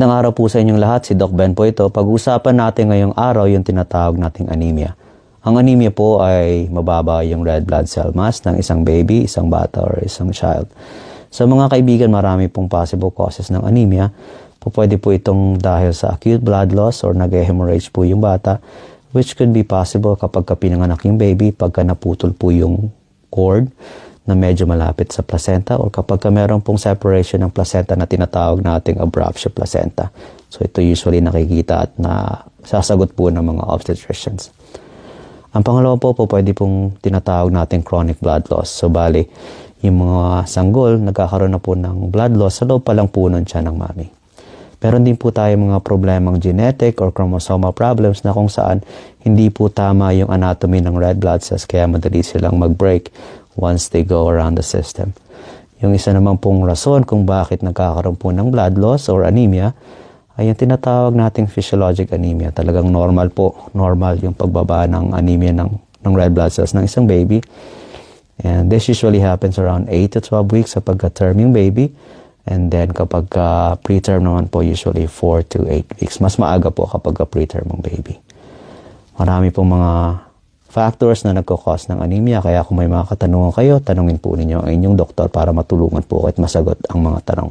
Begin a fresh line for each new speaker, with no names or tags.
Magandang araw po sa inyong lahat. Si Doc Ben po ito. Pag-uusapan natin ngayong araw yung tinatawag nating anemia. Ang anemia po ay mababa yung red blood cell mass ng isang baby, isang bata, or isang child. Sa mga kaibigan, marami pong possible causes ng anemia. Po, pwede po itong dahil sa acute blood loss or nag-hemorrhage po yung bata, which could be possible kapag ka yung baby, pagka naputol po yung cord na medyo malapit sa placenta or kapag ka meron pong separation ng placenta na tinatawag nating abruptio placenta. So ito usually nakikita at na sasagot po ng mga obstetricians. Ang pangalawa po po pwede pong tinatawag natin chronic blood loss. So bali, yung mga sanggol nagkakaroon na po ng blood loss sa loob pa lang po ng tiyan ng mami. Meron din po tayo mga problemang genetic or chromosomal problems na kung saan hindi po tama yung anatomy ng red blood cells kaya madali silang mag-break once they go around the system. Yung isa naman pong rason kung bakit nagkakaroon po ng blood loss or anemia ay yung tinatawag nating physiologic anemia. Talagang normal po, normal yung pagbaba ng anemia ng, ng red blood cells ng isang baby. And this usually happens around 8 to 12 weeks sa pagka-term yung baby. And then kapag uh, preterm naman po, usually 4 to 8 weeks. Mas maaga po kapag preterm ang baby. Marami pong mga factors na nagkakos ng anemia. Kaya kung may mga katanungan kayo, tanungin po ninyo ang inyong doktor para matulungan po at masagot ang mga tanong.